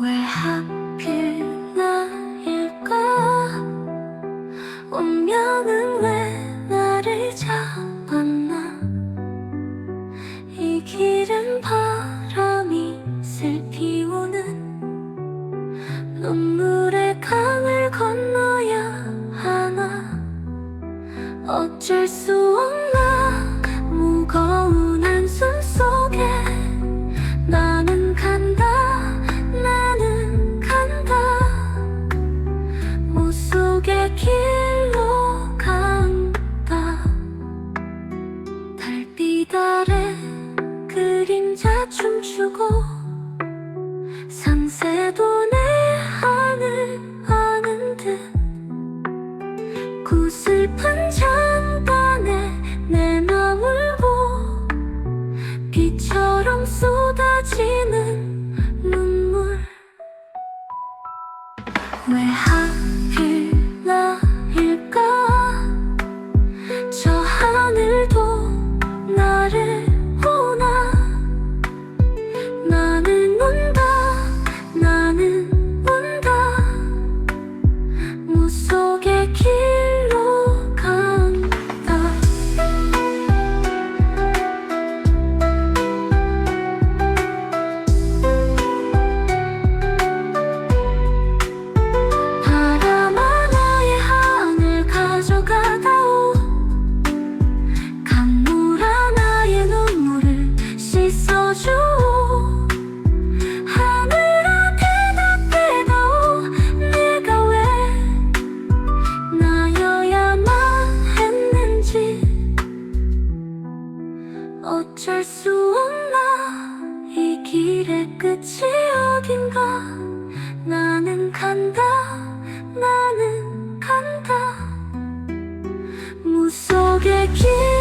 왜 하필 나일까? 운명은 왜 나를 잡았나? 이 길은 바람이 슬피 우는 눈물의 강을 건너야 하나? 어쩔 수 없나 구슬픈 장단에 내나 울고 비처럼 쏟아지는 눈물. 왜 어쩔 수 없나? 이 길의 끝이 어딘가? 나는 간다 나는 간다. 무속의 길